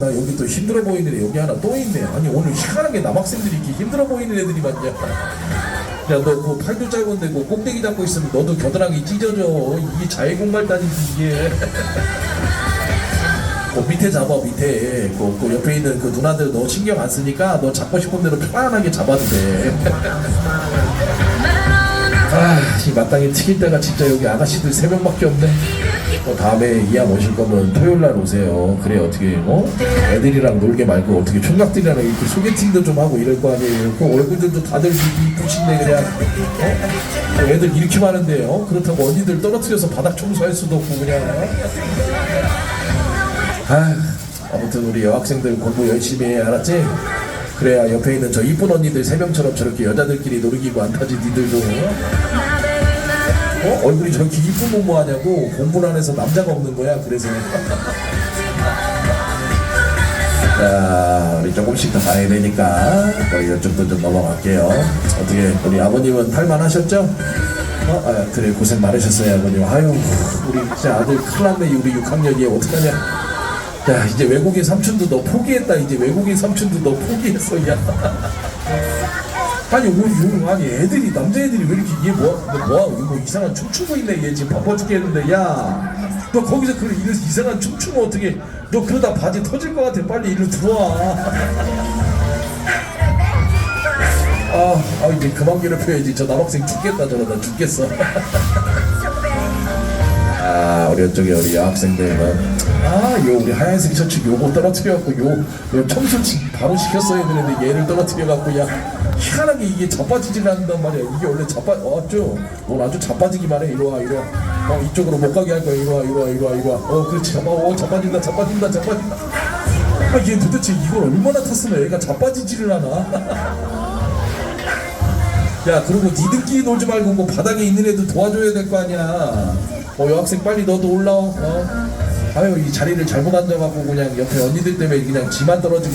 나 여기 또 힘들어 보이는 애 여기 하나 또 있네. 아니 오늘 희한하게 남학생들이 이렇게 힘들어 보이는 애들이 많냐. 야너 그 팔도 짧은데 그 꼭대기 잡고 있으면 너도 겨드랑이 찢어져. 이게 자해공갈단이지 이게. 그 밑에 잡아 밑에 그, 그 옆에 있는 그 누나들 너 신경 안 쓰니까 너 잡고 싶은 대로 편안하게 잡아도 돼. 아, 이 마땅히 튀길 때가 진짜 여기 아가씨들 세 명밖에 없네. 어, 다음에 이왕 오실 거면 토요일 날 오세요. 그래 어떻게 어? 애들이랑 놀게 말고 어떻게 총각들이랑 이렇게 소개팅도 좀 하고 이럴 거 아니에요. 그 얼굴들도 다들 이쁘신데 그냥 어? 어, 애들 이렇게 많은데 어? 그렇다고 언니들 떨어뜨려서 바닥 청소할 수도 없고 그냥. 아, 아무튼 우리 여학생들 공부 열심히 해 알았지? 그래야 옆에 있는 저 이쁜 언니들 세 명처럼 저렇게 여자들끼리 놀이기구 안 타지 니들도 어? 얼굴이 저렇게 이쁜 공부 하냐고 공부를 안 해서 남자가 없는 거야? 그래서. 자 우리 조금씩 더 가야 되니까 뭐 이쪽도 좀 넘어갈게요. 어떻게 우리 아버님은 탈만하셨죠? 어? 아, 그래 고생 많으셨어요 아버님. 아유 우리 진짜 아들 큰일 났네 우리 6학년이. 어떡하냐. 야 이제 외국인 삼촌도 너 포기했다. 이제 외국인 삼촌도 너 포기했어 야 아니 뭐 요, 아니 애들이 남자애들이 왜 이렇게 얘 뭐야 너 뭐야 이거 뭐 이상한 춤추고 있네 얘 지금 바빠 죽겠는데 야 너 거기서 그 이런 이상한 춤추면 어떻게 너 그러다 바지 터질 것 같아. 빨리 이리로 들어와. 아, 아 이제 그만 괴롭혀야지. 저 남학생 죽겠다 저러다. 죽겠어. 아 우리 이쪽에 우리 여학생들은 아요 우리 하얀색 셔츠 요거 떨어뜨려갖고 요, 요 청소 지- 바로 시켰어야 되는데 얘를 떨어뜨려갖고 야 희한하게 이게 자빠지질 않는단 말이야. 이게 원래 자빠 어죠 넌 아주 자빠지기만 해. 이리와 이리와. 어 이쪽으로 못 가게 할 거야. 이리와 이리와 이리와 이리와. 어 그렇지. 잡아 어 자빠진다 자빠진다 자빠진다. 아 얘 도대체 이걸 얼마나 탔으면 애가 자빠지지를 않아? 야 그리고 니들끼리 놀지 말고 뭐 바닥에 있는 애들 도와줘야 될 거 아니야. 어 여학생 빨리 너도 올라와. 어? 아유 이 자리를 잘못 앉아갖고 그냥 옆에 언니들 때문에 그냥 지만 떨어지고